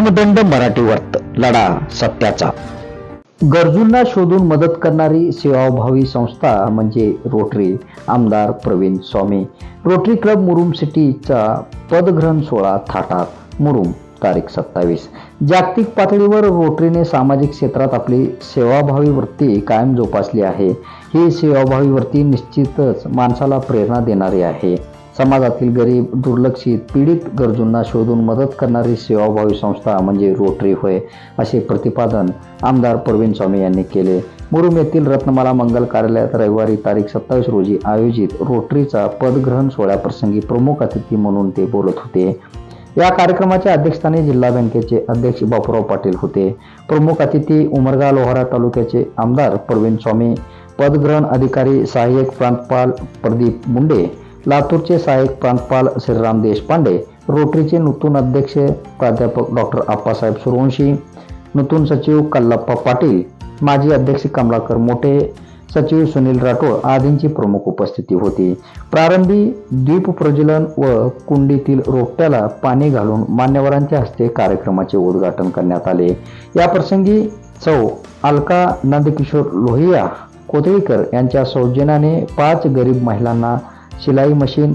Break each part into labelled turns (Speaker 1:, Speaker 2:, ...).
Speaker 1: दंड मराठी वर्त लढा सत्याचा. गरजूंना शोधून मदत करणारी सेवाभावी संस्था म्हणजे रोटरी. आमदार प्रवीण स्वामी. रोटरी क्लब मुरुम सिटीचा पदग्रहण सोहळा थाटात. मुरुम तारीख सत्तावीस. जागतिक पातळीवर रोटरीने सामाजिक क्षेत्रात आपली सेवाभावी वृत्ती कायम जोपासली आहे. ही सेवाभावी वृत्ती निश्चितच माणसाला प्रेरणा देणारी आहे. समाजातील गरीब दुर्लक्षित पीडित गरजूंना शोधून मदत करणारी सेवाभावी संस्था म्हणजे रोटरी होय असे प्रतिपादन आमदार प्रवीण स्वामी यांनी केले. मुरुम येथील रत्नमाला मंगल कार्यालयात रविवारी तारीख सत्तावीस रोजी आयोजित रोटरीचा पदग्रहण सोहळ्याप्रसंगी प्रमुख अतिथी म्हणून ते बोलत होते. या कार्यक्रमाच्या अध्यक्षस्थानी जिल्हा बँकेचे अध्यक्ष बापूराव पाटील होते. प्रमुख अतिथी उमरगा लोहारा तालुक्याचे आमदार प्रवीण स्वामी पदग्रहण अधिकारी सहाय्यक प्रांतपाल प्रदीप मुंडे लातूरचे सहाय्यक प्रांतपाल श्रीराम देशपांडे रोटरीचे नूतन अध्यक्ष प्राध्यापक डॉक्टर आप्पासाहेब सुरवंशी नूतन सचिव कल्लप्पा पाटील माजी अध्यक्ष कमलाकर मोठे सचिव सुनील राठोड आदींची प्रमुख उपस्थिती होती. प्रारंभी द्वीप प्रज्वलन व कुंडीतील रोपट्याला पाणी घालून मान्यवरांच्या हस्ते कार्यक्रमाचे उद्घाटन करण्यात आले. या प्रसंगी चौ अलका नंदकिशोर लोहिया कोथळीकर यांच्या सौजन्याने पाच गरीब महिलांना शिलाई मशीन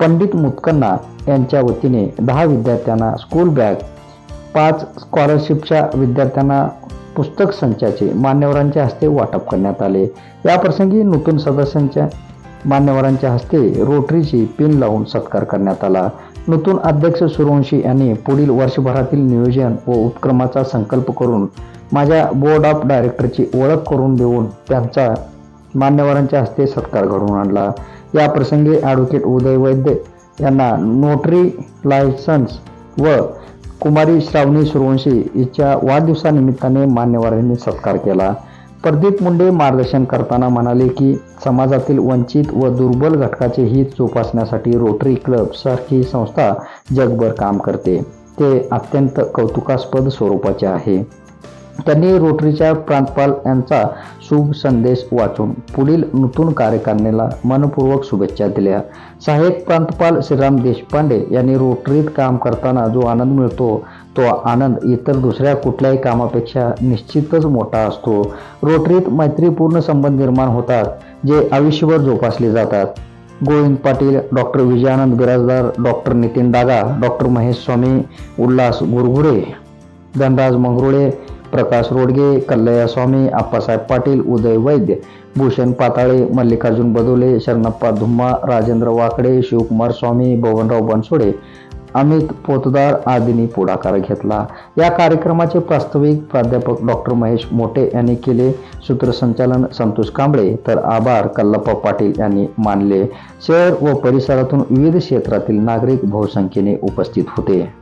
Speaker 1: पंडित मुतकन्ना यांच्या वतीने दहा विद्यार्थ्यांना स्कूल बॅग पाच स्कॉलरशिपच्या विद्यार्थ्यांना पुस्तक संचाचे मान्यवरांच्या हस्ते वाटप करण्यात आले. याप्रसंगी नूतन सदस्यांच्या मान्यवरांच्या हस्ते रोटरीची पिन लावून सत्कार करण्यात आला. नूतन अध्यक्ष सुरवंशी यांनी पुढील वर्षभरातील नियोजन व उपक्रमाचा संकल्प करून माझ्या बोर्ड ऑफ डायरेक्टरची ओळख करून देऊन त्यांचा मान्यवरांच्या हस्ते सत्कार घडवून आणला. या प्रसंगी ॲडव्होकेट उदय वैद्य यांना नोटरी लायसन्स व कुमारी श्रावणी सुरवंशी हिच्या वाढदिवसानिमित्ताने मान्यवरांनी सत्कार केला. प्रदीप मुंडे मार्गदर्शन करताना म्हणाले की समाजातील वंचित व दुर्बल घटकाचे हित जोपासण्यासाठी रोटरी क्लब सारखी संस्था जगभर काम करते. ते अत्यंत कौतुकास्पद स्वरूपाचे आहे. त्यांनी रोटरीच्या प्रांतपाल यांचा शुभ संदेश वाचून पुढील नूतन कार्यकारिणीला मनपूर्वक शुभेच्छा दिल्या. सहाय्यक प्रांतपाल श्रीराम देशपांडे यांनी रोटरीत काम करताना जो आनंद मिळतो तो आनंद इतर दुसऱ्या कुठल्याही कामापेक्षा निश्चितच मोठा असतो. रोटरीत मैत्रीपूर्ण संबंध निर्माण होतात जे आयुष्यभर जोपासले जातात. Govind Patil doctor Vijayanand Birajdar doctor Nitin Daga doctor Mahesh Swami Ulhas Gurgure Dhanraj Mangrule Prakash Rodge Kallaya Swami Appasaheb Patil Uday Vaidya Bhushan Patale Mallikarjun Badole Sharanappa Dhumma Rajendra Wakade Shivkumar Swami Bhavanrao Bansode Amit Potdar आदींनी पुढाकार घेतला. या कार्यक्रमाचे प्रास्ताविक प्राध्यापक doctor Mahesh मोटे यांनी केले. सूत्रसंचालन संतोष कांबळे. तर आभार कल्लप्पा पाटील यांनी मानले. शहर व परिसरातून विविध क्षेत्रातील नागरिक बहुसंख्येने उपस्थित होते.